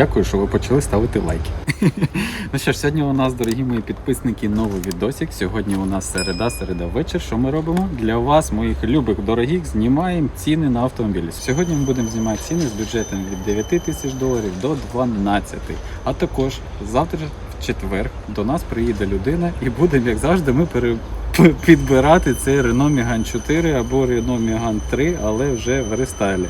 дякую, що ви почали ставити лайки. ну що ж, сьогодні у нас, дорогі мої підписники, новий відосик. Сьогодні у нас середа, середа вечір. Що ми робимо? Для вас, моїх любих дорогих, знімаємо ціни на автомобілі. Сьогодні ми будемо знімати ціни з бюджетом від 9 тисяч доларів до 12. А також завтра в четвер до нас приїде людина і будемо, як завжди, ми пере... підбирати цей Renault Megane 4 або Renault Megane 3, але вже в рестайлі.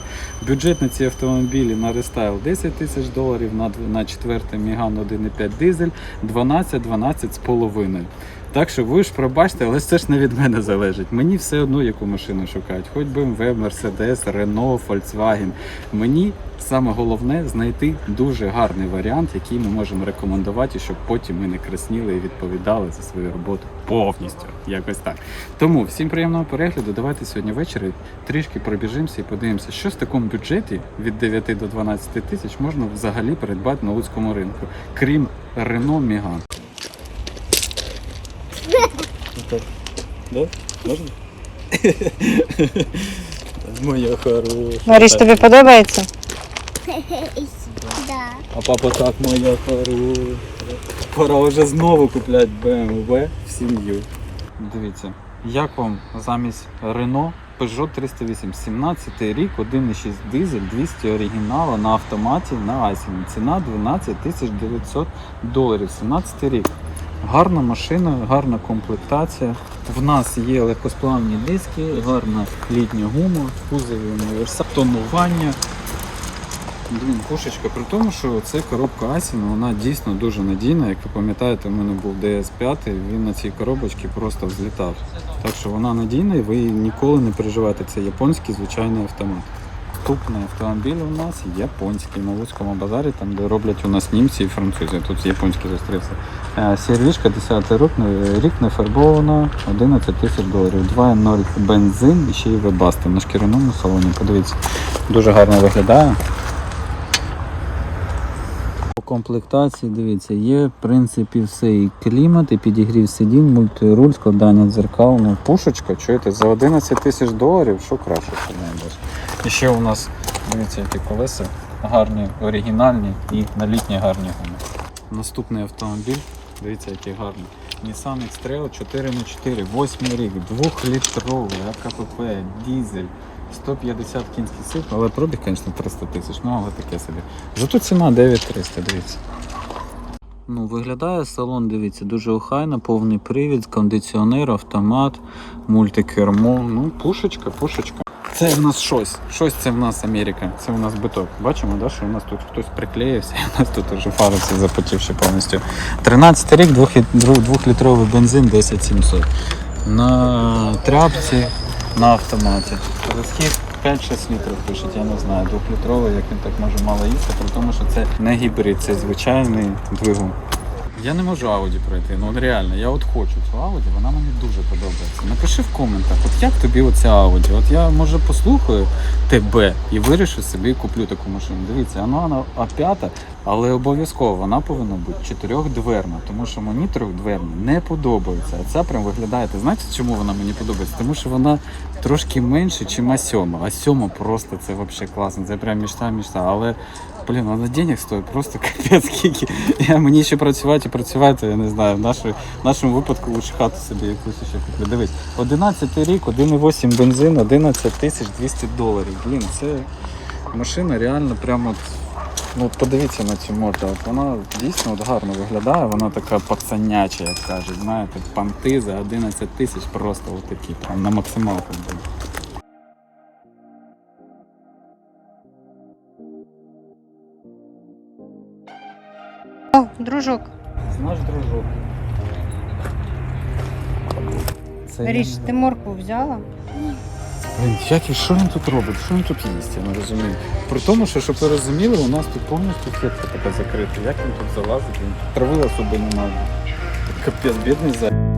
Бюджет на ці автомобілі на рестайл 10 тисяч доларів, на, четвертий Megane 1.5 дизель 12-12 з половиною. Так що ви ж пробачте, але це ж не від мене залежить. Мені все одно яку машину шукають. Хоч BMW, Mercedes, Renault, Volkswagen. Мені саме головне знайти дуже гарний варіант, який ми можемо рекомендувати, щоб потім ми не красніли і відповідали за свою роботу повністю. Якось так. Тому всім приємного перегляду. Давайте сьогодні ввечері трішки пробіжимося і подивимося, що з такому бюджеті від 9 до 12 тисяч можна взагалі придбати на луцькому ринку, крім Renault Megane. Да? Можна? Моя хороша. Маріш, тобі подобається? Да. А папа так моя хороша. Пора вже знову купляти BMW в сім'ю. Дивіться, як вам замість Renault Peugeot 308, 17 рік, 1,6 дизель, 200 оригінала на автоматі на Асіні. Ціна 12 900 доларів, 17 рік. Гарна машина, гарна комплектація. В нас є легкосплавні диски, гарна літня гума, кузові універсал, тонування. Блін, пушечка, при тому, що це коробка Асіна, вона дійсно дуже надійна. Як ви пам'ятаєте, у мене був DS5, він на цій коробочці просто взлітав. Так що вона надійна і ви ніколи не переживаєте. Це японський звичайний автомат. Наступний автомобіль у нас японський на Луцькому базарі, там де роблять у нас німці і французи. Тут японський зустрівся. Е, Сервішка 10 рік, е, рік не фарбована, 11 тисяч доларів. 2.0 бензин і ще й вебасти на шкіряному салоні. Подивіться, дуже гарно виглядає. По комплектації, дивіться, є в принципі все. І клімат, і підігрів сидінь, мультируль, складання дзеркал, ну пушечка, чуєте, за 11 тисяч доларів, що краще, що найбільше. І ще у нас, дивіться, які колеса гарні, оригінальні і на літні гарні гуми. Наступний автомобіль, дивіться, який гарний. Nissan X-Trail 4х4, 8 рік, 2-літровий, АКПП, дізель. 150 кінських сил, але пробіг, звісно, 300 тисяч, ну але таке собі. Зато ціна 9300, дивіться. Ну, виглядає салон, дивіться, дуже охайно, повний привід, кондиціонер, автомат, мультикермо. Ну, пушечка, пушечка. Це в нас щось. Щось це в нас Америка. Це в нас биток. Бачимо, да, що у нас тут хтось приклеївся, і у нас тут вже фари всі запотівши повністю. 13 рік, 2-літровий бензин 10700. На тряпці, на автоматі. Розхід 5-6 літрів пишуть, я не знаю, двохлітровий, як він так може мало їсти, при тому, що це не гібрид, це звичайний двигун. Я не можу Audi пройти, ну реально, я от хочу цю Audi, вона мені дуже подобається. Напиши в коментах, от як тобі оця Audi? От я може послухаю тебе і вирішу собі куплю таку машину. Дивіться, вона на А5, але обов'язково вона повинна бути чотирьохдверна, тому що мені трьохдверна не подобається. А ця прям виглядає. Ти знаєте, чому вона мені подобається? Тому що вона трошки менше, ніж А7. А7 просто це взагалі класно. Це прям мечта. Але блін, вона денег стоїть просто капець скільки. Я мені ще працювати і працювати, я не знаю. В, нашій- в нашому випадку лучше хату собі якусь ще куплю. Дивись, 11 рік, 1,8 бензин, 11 тисяч 200 доларів. Блін, це машина реально прямо. Ну, подивіться на цю морду. От вона дійсно от гарно виглядає, вона така пацаняча, як кажуть. Знаєте, панти за 11 тисяч просто отакі, прям на максималку. О, дружок. Наш дружок. Це Маріш, я ти моркву взяла? Блін, як і що він тут робить? Що він тут їсть, я не розумію. При тому, що щоб ви розуміли, у нас тут повністю клітка така закрита. Як він тут залазить? Він трави особи немає. Капець, бідний за.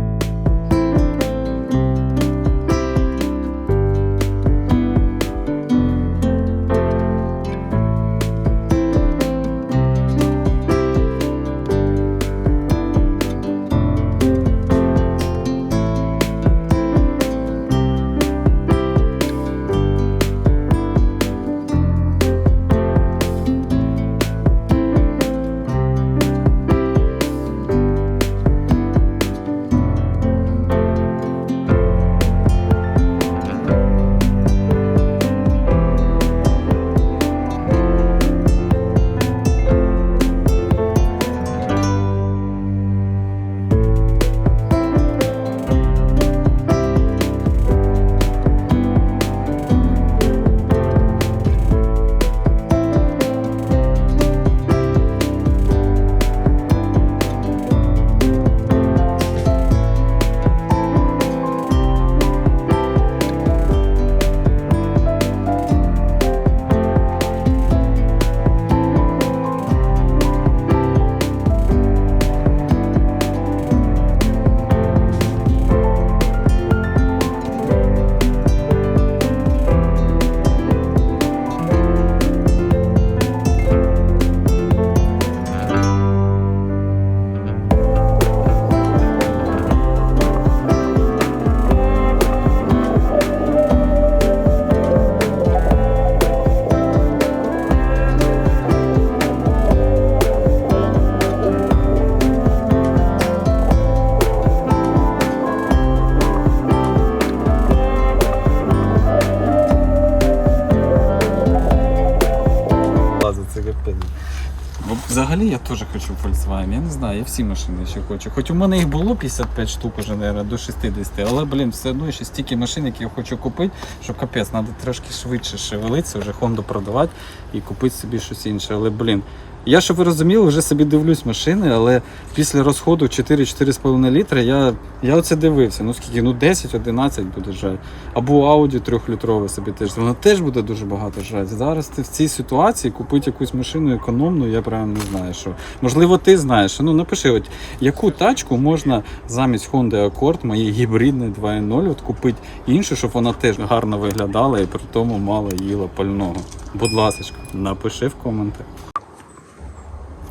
Взагалі я теж хочу Volkswagen. Я не знаю, я всі машини ще хочу. Хоч у мене їх було 55 штук уже, наверное, до 60, але, блін, все одно ще стільки машин, які я хочу купити, що капець, треба трошки швидше шевелитися, вже Honda продавати і купити собі щось інше. Але, блін, я, щоб ви розуміли, вже собі дивлюсь машини, але після розходу 4-4,5 літра я, я оце дивився. Ну скільки? Ну 10-11 буде жать. Або Audi 3-літрове собі теж. Воно теж буде дуже багато жать. Зараз ти в цій ситуації купити якусь машину економну, я прям не знаю що. Можливо, ти знаєш. Ну напиши, от яку тачку можна замість Honda Accord, моєї гібридної 2.0, от купити іншу, щоб вона теж гарно виглядала і при тому мало їла пального. Будь ласка, напиши в коментах.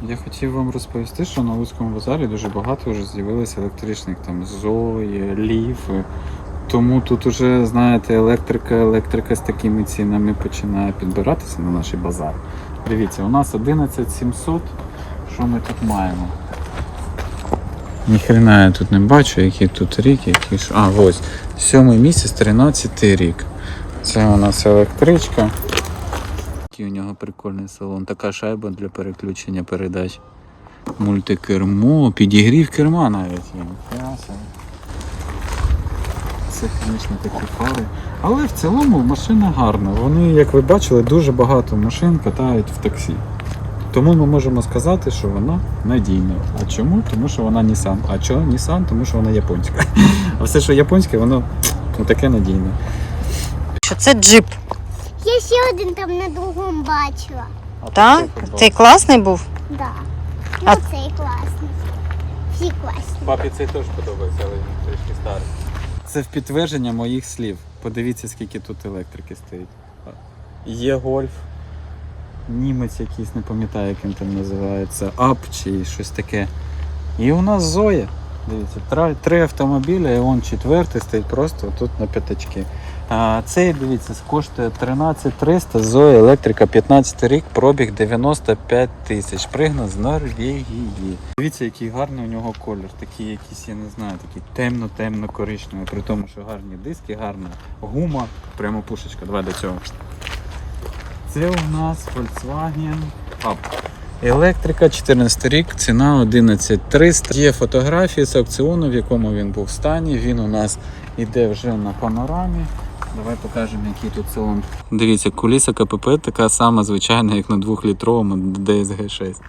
Я хотів вам розповісти, що на Луцькому базарі дуже багато вже з'явилося електричних там Зої, Ліфи. Тому тут уже, знаєте, електрика, електрика з такими цінами починає підбиратися на наш базар. Дивіться, у нас 11700. Що ми тут маємо? Ніхрена я тут не бачу, який тут рік, який ж. А, ось. Сьомий місяць, 13 рік. Це у нас електричка. Який у нього прикольний салон. Така шайба для переключення передач. Мультикермо, підігрів керма навіть є. Це, звісно, такі фари. Але в цілому машина гарна. Вони, як ви бачили, дуже багато машин катають в таксі. Тому ми можемо сказати, що вона надійна. А чому? Тому що вона Nissan. А чого Nissan? Тому що вона японська. А все, що японське, воно таке надійне. Що це джип? Ще один там на другому бачила. Так? Цей класний був? Да. А- Ну, цей класний. Всі класні. Папі цей теж подобається, але він трішки старий. Це в підтвердження моїх слів. Подивіться, скільки тут електрики стоїть. Є гольф. Німець якийсь, не пам'ятаю, як він там називається. Ап чи щось таке. І у нас Зоя. Дивіться, три, три автомобіля, і он четвертий стоїть просто тут на п'ятачки. Цей, дивіться, коштує 13300, Зоя електрика, 15 рік, пробіг 95 тисяч. Пригнав з Норвегії. Дивіться, який гарний у нього колір. Такий якийсь, я не знаю, такий темно-темно коричневий. При тому, що гарні диски, гарна гума. Прямо пушечка. Давай до цього. Це у нас Volkswagen Up. Електрика, 14 рік, ціна 11300. Є фотографії з аукціону, в якому він був в стані. Він у нас іде вже на панорамі. Давай покажемо, який тут салон. Дивіться, куліса КПП така сама звичайна, як на 2-літровому DSG 6.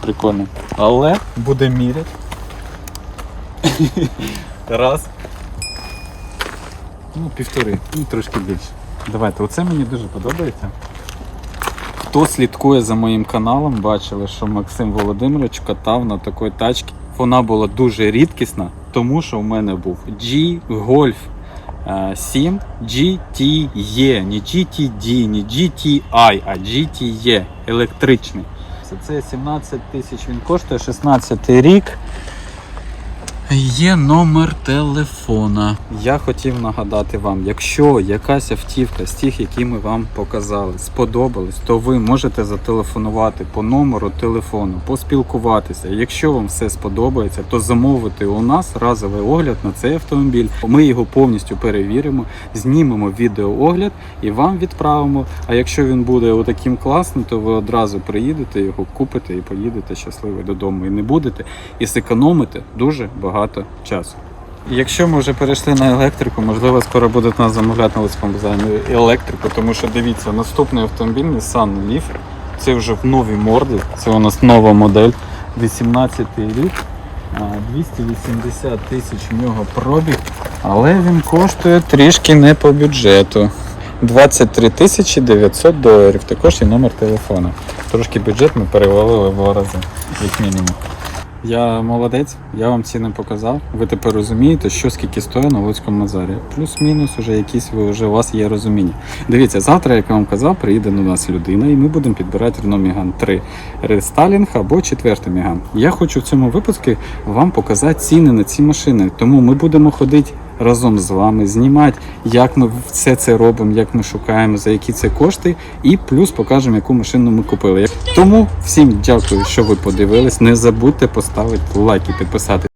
Прикольно. Але буде міряти. Раз. Ну, півтори, ну трошки більше. Давайте, оце мені дуже подобається. Хто слідкує за моїм каналом, бачили, що Максим Володимирович катав на такій тачці. Вона була дуже рідкісна, тому що в мене був G-Golf е, 7 GTE, не GTD, не GTI, а GTE електричний. Це 17 тисяч він коштує, 16 рік. Є номер телефона. Я хотів нагадати вам, якщо якась автівка з тих, які ми вам показали, сподобалась, то ви можете зателефонувати по номеру телефону, поспілкуватися. Якщо вам все сподобається, то замовити у нас разовий огляд на цей автомобіль. Ми його повністю перевіримо, знімемо відеоогляд і вам відправимо. А якщо він буде отаким класним, то ви одразу приїдете, його купите і поїдете щасливо додому. І не будете і зекономите дуже багато часу. Якщо ми вже перейшли на електрику, можливо, скоро будуть нас замовляти на Луцькому базарі електрику, тому що дивіться, наступний автомобіль Nissan Leaf, це вже в новій морді, це у нас нова модель, 18 рік, 280 тисяч у нього пробіг, але він коштує трішки не по бюджету. 23 тисячі 900 доларів. Також і номер телефону. Трошки бюджет ми перевалили в два рази, як мінімум. Я молодець, я вам ціни показав. Ви тепер розумієте, що скільки стоїть на Луцькому базарі. Плюс-мінус, уже якісь ви вже у вас є розуміння. Дивіться, завтра, як я вам казав, приїде до нас людина, і ми будемо підбирати Renault Megane 3 рестайлінг або 4 Megane. Я хочу в цьому випуску вам показати ціни на ці машини. Тому ми будемо ходити разом з вами, знімати, як ми все це робимо, як ми шукаємо, за які це кошти, і плюс покажемо, яку машину ми купили. Тому всім дякую, що ви подивились. Не забудьте поставити лайк і підписати.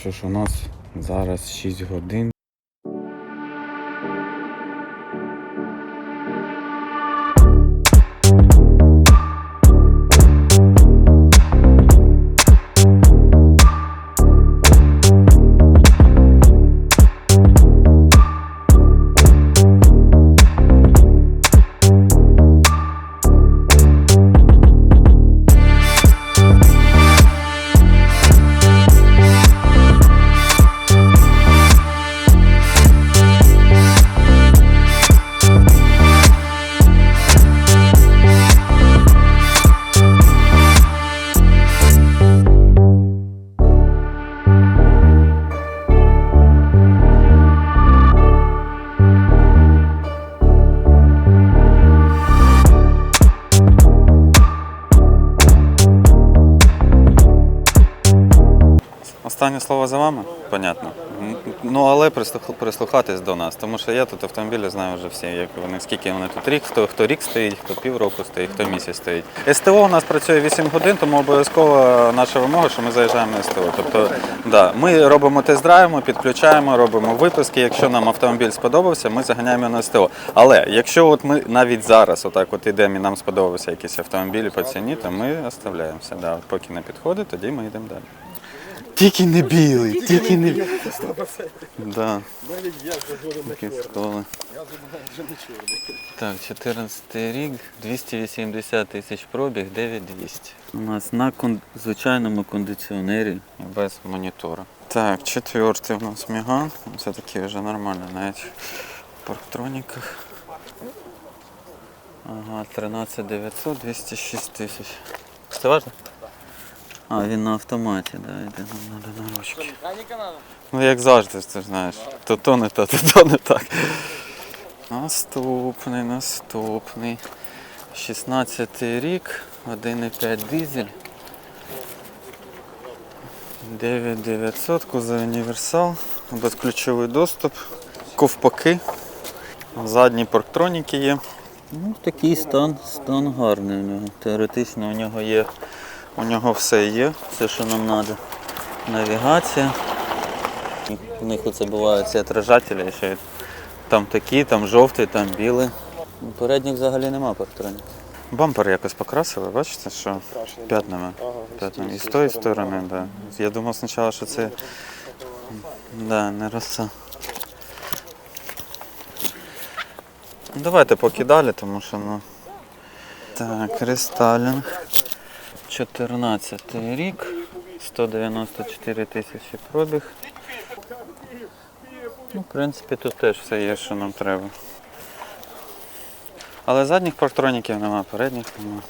Що ж у нас зараз 6 годин. Слово за вами, понятно. Ну але прислух- прислухатись до нас, тому що я тут автомобілі знаю вже всі, як вони скільки вони тут рік, хто, хто рік стоїть, хто півроку стоїть, хто місяць стоїть. СТО у нас працює 8 годин, тому обов'язково наша вимога, що ми заїжджаємо на СТО. Тобто, да, ми робимо тест-драйв, ми підключаємо, робимо виписки. Якщо нам автомобіль сподобався, ми заганяємо на СТО. Але якщо от ми навіть зараз отак от ідемо і нам сподобався якийсь автомобіль по ціні, то ми оставляємося. Да. Поки не підходить, тоді ми йдемо далі. Тільки не білий, тільки не білий. Да. Такі сколи. Так, 14 рік, 280 тисяч пробіг, 9200. У нас на кон... звичайному кондиціонері без монітора. Так, четвертий у нас Міган. Це такий вже нормально, навіть в парктроніках. Ага, 13900, 206 тисяч. Це важно? А, він на автоматі, да, йде нам треба на ручки. Ну як завжди, ти ж знаєш. То то не то, то то не так. Наступний, наступний. 16 рік, 1,5 дизель. 9900, кузов універсал, безключовий доступ, ковпаки, задні парктроніки є. Ну, такий стан, стан гарний у нього. Теоретично у нього є, у нього все є, все, що нам треба. Навігація. У них оце бувають ці отражателі, ще там такі, там жовтий, там білий. Передніх взагалі нема парктронів. Бампер якось покрасили, бачите, що п'ятнами. п'ятнами. І з тої сторони, да. Я думав спочатку, що це да, не роса. Ну, Давайте поки далі, тому що ну. Так, рестайлінг. 14 рік, 194 тисячі пробіг. Ну, в принципі, тут теж все є, що нам треба. Але задніх парктроніків нема, передніх нема.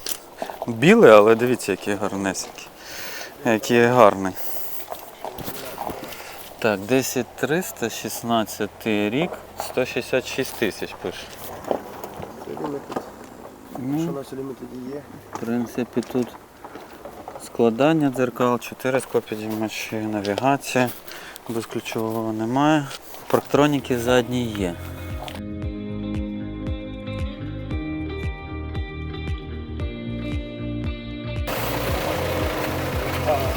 Білий, але дивіться, який гарнесенький. Який гарний. Так, 10300, 16 рік, 166 тисяч пише. Що на цілімі тоді є? в принципі, тут складання дзеркал, 4 склопідіймачі, навігація, безключового немає. Парктроніки задні є.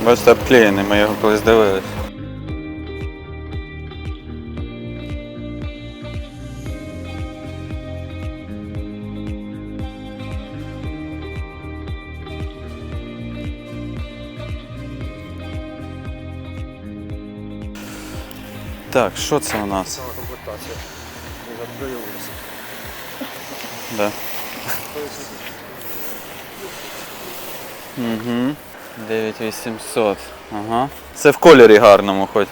Бачите, обклеєний, ми його колись дивились. Так, що це у нас? Да. Угу. 9800. Ага. Це в кольорі гарному хоч.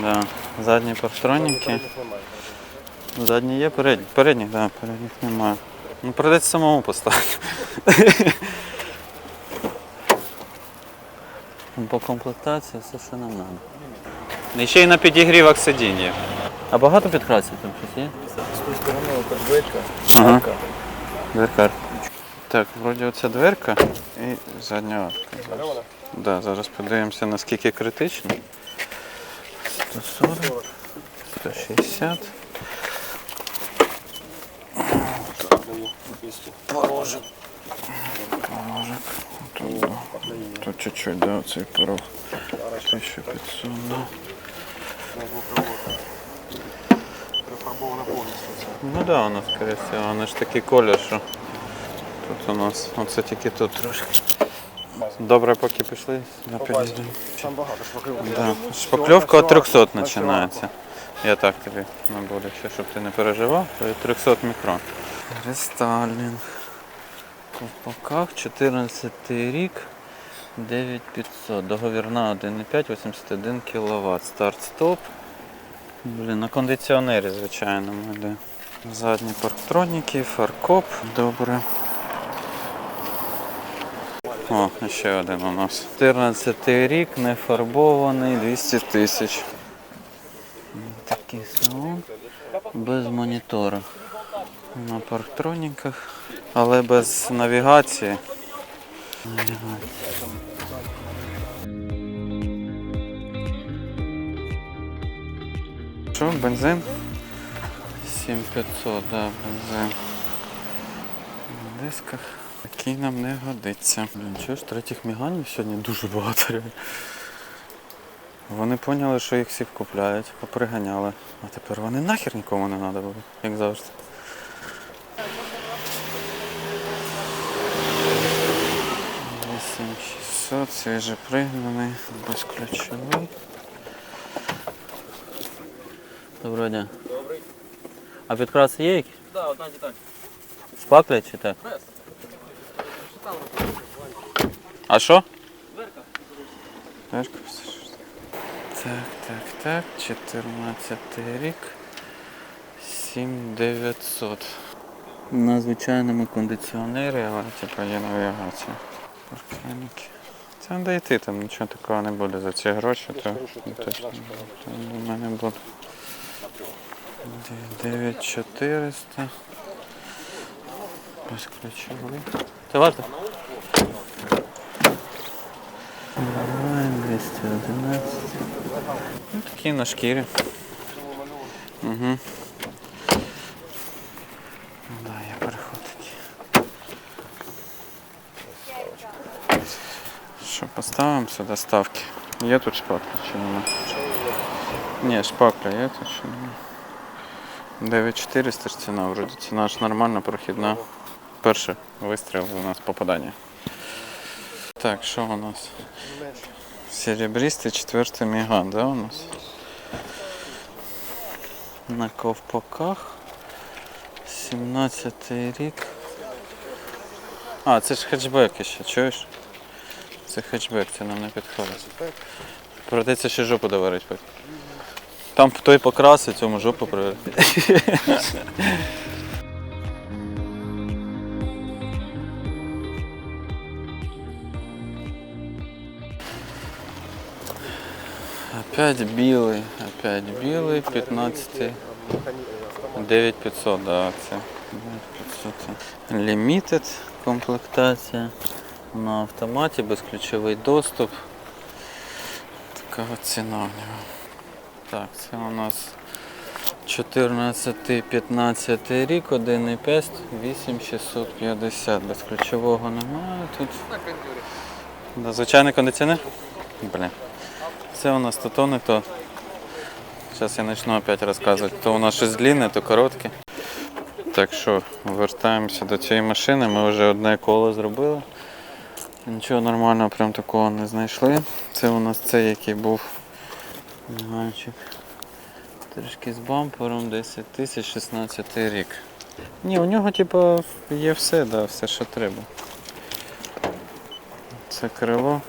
Да. Задні парктроніки. Задні є, передні. Передніх, так, да, передніх немає. Ну, придеться самому поставити. По комплектації все, що нам треба. І ще й на підігрівах сидіння. А багато підкрасів там щось є? Дверка. Ага. Дверка. Так, вроді оця дверка і задня арка. Да, зараз подивимося наскільки критично. 140, 160. Даю 200. Порожик. Тут. Тут чуть-чуть, да, цей порог. 1500, да. Прифарбована повністю. це. Ну да, воно, скоріше воно ж такий колір, що тут у нас, оце тільки тут трошки. Добре, поки пішли, на підійдемо. Там багато шпакльовки. Шпакльовка від 300 починається. Я так тобі не буду, щоб ти не переживав, то від 300 мікрон. Рестайлінг. Ковпаках 14 рік 9500. Договірна 1,5, 81 кВт. Старт-стоп. Блін, на кондиціонері, звичайно, йде. Задні парктроніки, фаркоп. Добре. О, ще один у нас. 14 рік, не фарбований, 200 тисяч. Такий салон. Без монітора. На парктроніках, але без навігації. Що, бензин? 7500, да, бензин. На дисках. Такий нам не годиться. Блін, чого ж третіх міганів сьогодні дуже багато. реально. Вони поняли, що їх всіх купляють, поприганяли. А тепер вони нахер нікому не треба буде, як завжди. Вісім 600, свіже пригнаний, безключовий. Доброго дня. Добрий. А підкраси є якісь? Так, да, одна деталь. Шпаклять чи так? А що? Дверка. Так, так, так, 14 рік. 7900. На звичайному кондиціонері, але типу є навігація. Паркінки. Це де йти, там нічого такого не буде за ці гроші, то точно то думаю, не буде. 9400. Безключовий. Це варто? Давай, 211. Ну, такі на шкірі. Угу. Да, я переход такий. Що, поставимо сюди ставки? Є тут шпакля чи нема? Ні, шпакля є тут чи нема? 9400 ж ціна, вроді ціна ж нормальна, прохідна. Перший вистріл у нас попадання. Так, що у нас? Серебристий четвертий міган, да, у нас? На ковпаках. 17 рік. А, це ж хетчбек ще, чуєш? Це хетчбек, це нам не підходить. Придеться ще жопу доварити потім. Там той покрасить, цьому жопу приварити. Опять білий, опять білий, 15 9500, да, це 9500. Limited комплектація на автоматі, безключовий доступ. Така ціна у нього. Так, це у нас 14-15 рік, 1,5, 8650. Безключового немає тут. Звичайний кондиціонер? Блін. Це у нас то то не то. Зараз я почну опять розказувати. То у нас щось длинне, то коротке. Так що вертаємося до цієї машини. Ми вже одне коло зробили. Нічого нормального прям такого не знайшли. Це у нас цей, який був міганчик. Трішки з бампером, 10 тисяч 16 рік. Ні, у нього типу є все, да, все, що треба. Це крило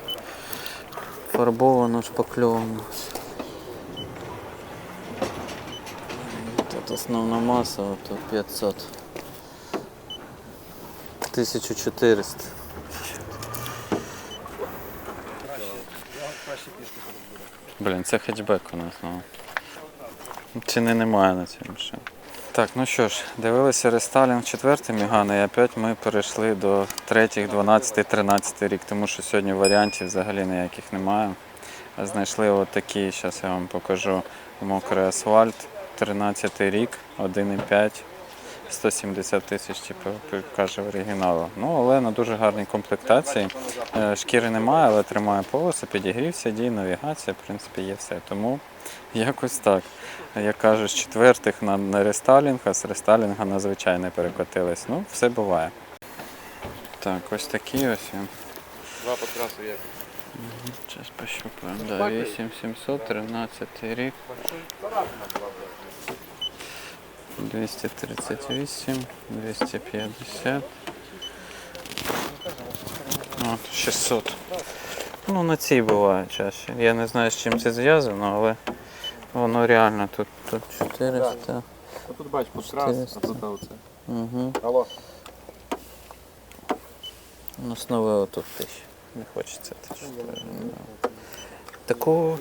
фарбовано шпакльовано. Тут основна маса, тут 500. 1400. Блін, це хетчбек у нас. Ну. Ціни немає на цій машині. Так, ну що ж, дивилися рестайлінг 4 Мігана і опять ми перейшли до 3, 12, 13 рік, тому що сьогодні варіантів взагалі ніяких немає. Знайшли отакі, зараз я вам покажу мокрий асфальт, 13 рік, 1,5, 170 тисяч, типу, каже в оригіналу. Ну, але на дуже гарній комплектації. Е, Шкіри немає, але тримає полоси, підігрів сидій, навігація, в принципі, є все. Тому якось так. Як кажуть, з четвертих на, на рестайлінг, а з рестайлінга на звичайне перекотились. Ну, все буває. Так, ось такі ось. Два подкрасу є. Зараз пощупаємо. Да, 8700, 13 рік. 238, 250. От, 600. Ну, на цій буває чаще. Я не знаю, з чим це зв'язано, але воно реально тут, тут 400. А тут бач, подкрас, а тут оце. Угу. Алло. Ну, основи отут тисяч. Не хочеться тисяч. Таку,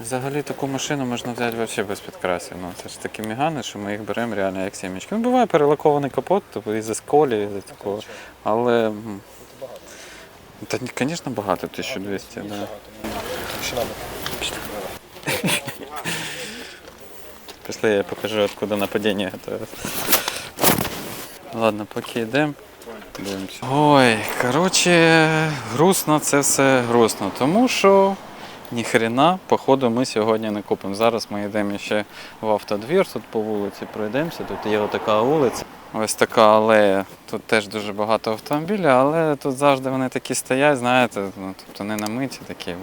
взагалі таку машину можна взяти взагалі без підкрасів. Ну, це ж такі мігани, що ми їх беремо реально як сімечки. Ну, буває перелакований капот, тобто із-за сколі, із-за такого. Але, та, звісно, багато, 1200, да. Пішли, я покажу, откуда нападіння готове. Ладно, поки йдемо. Ой, коротше, грустно це все грустно, тому що ніхрена, походу, ми сьогодні не купимо. Зараз ми йдемо ще в автодвір, тут по вулиці пройдемося. Тут є отака вулиця. Ось така алея. Тут теж дуже багато автомобілів, але тут завжди вони такі стоять, знаєте, ну, тобто не намиті такі.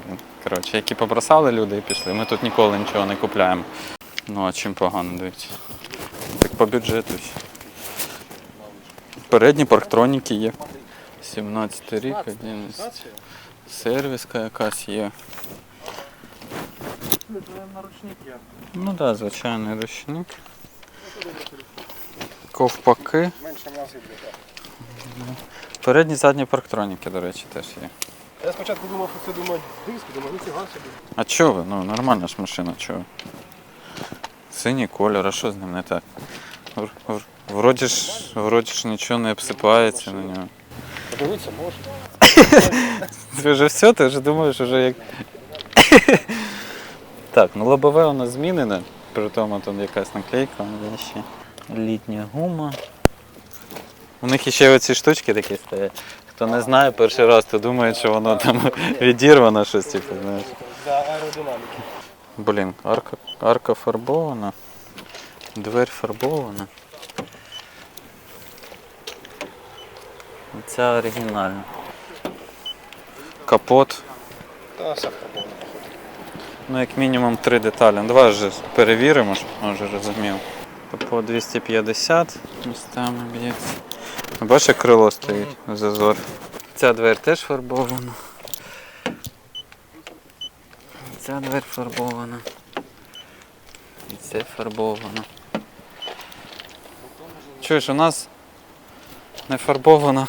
Коротше, які побросали люди і пішли. Ми тут ніколи нічого не купляємо. Ну а чим погано дивіться. Так по бюджету. Передні парктроніки є. 17 рік, 11. Сервіска якась є. Ну так, да, звичайний ручник. Ковпаки. Менше м'яса буде. Передні задні парктроніки, до речі, теж є. Я спочатку думав, що це думають диск, думаю, ну фіга собі. А чого ви? Ну, нормальна ж машина, чого? Синій кольор, а що з ним не так? Вр- вр- Вроді ж, вроді ж нічого не обсипається на нього. Подивитися можна. Ти вже все, ти вже думаєш, вже як. Так, ну лобове у нас змінене, при тому тут якась наклейка, є ще літня гума. У них ще оці штучки такі стоять. Хто не знає перший раз, то думає, що воно там відірвано щось, типу, знаєш. Аеродинаміки. Блін, арка, арка фарбована, дверь фарбована. Ця оригінальна. Капот. Та все пробовано. Ну, як мінімум три деталі. Ну, Давай вже перевіримо, щоб може розумів. По 250 містами б'ється. Бачиш, як крило стоїть зазор. Ця двері теж фарбована. Ця двері фарбована. І це фарбовано. Чуєш, у нас не фарбована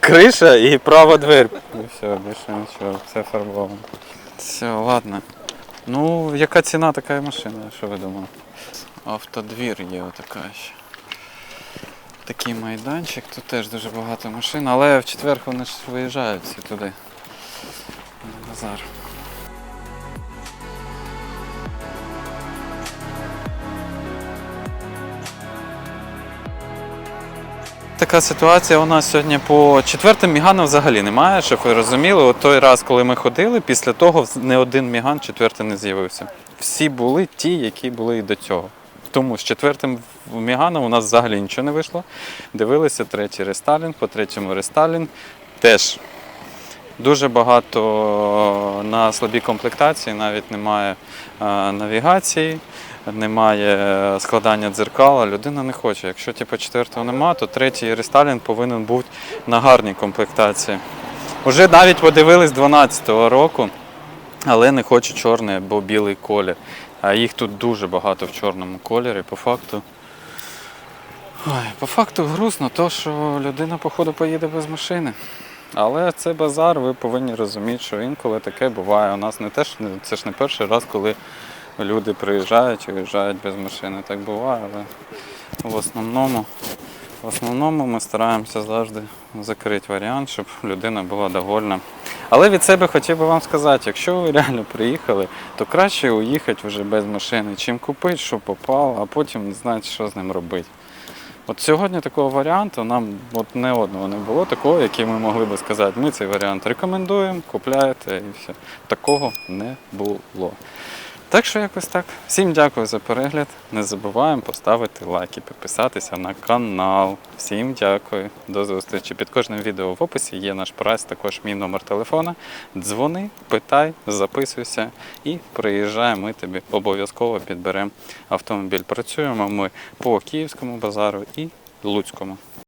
криша і права двері. І все, більше нічого, все фарбовано. Все, ладно. Ну, яка ціна така машина, що ви думали? Автодвір є отака ще. Такий майданчик, тут теж дуже багато машин, але в четвер вони ж виїжджають всі туди. На базар. Така ситуація у нас сьогодні по четвертим міганам взагалі немає, щоб ви розуміли. От той раз, коли ми ходили, після того не один міган четвертий не з'явився. Всі були ті, які були і до цього. Тому з четвертим міганом у нас взагалі нічого не вийшло. Дивилися третій рестайлінг, по третьому рестайлінг теж дуже багато на слабій комплектації, навіть немає е, навігації, немає складання дзеркала. Людина не хоче. Якщо типу, четвертого немає, то третій рестайлінг повинен бути на гарній комплектації. Уже навіть подивились 12-го року, але не хоче чорний або білий колір. А їх тут дуже багато в чорному кольорі. По факту. Ой, по факту грустно, то що людина, походу, поїде без машини. Але це базар, ви повинні розуміти, що інколи таке буває. У нас не теж це ж не перший раз, коли люди приїжджають і виїжджають без машини. Так буває, але в основному, в основному ми стараємося завжди закрити варіант, щоб людина була довольна. Але від себе хотів би вам сказати, якщо ви реально приїхали, то краще уїхати вже без машини, чим купити, що попало, а потім не знати, що з ним робити. От сьогодні такого варіанту нам от не одного не було такого, який ми могли би сказати, ми цей варіант рекомендуємо, купляєте і все. Такого не було. Так що якось так. Всім дякую за перегляд. Не забуваємо поставити лайки, підписатися на канал. Всім дякую. До зустрічі. Під кожним відео в описі є наш прайс, також мій номер телефона. Дзвони, питай, записуйся і приїжджай. Ми тобі обов'язково підберемо автомобіль. Працюємо ми по Київському базару і Луцькому.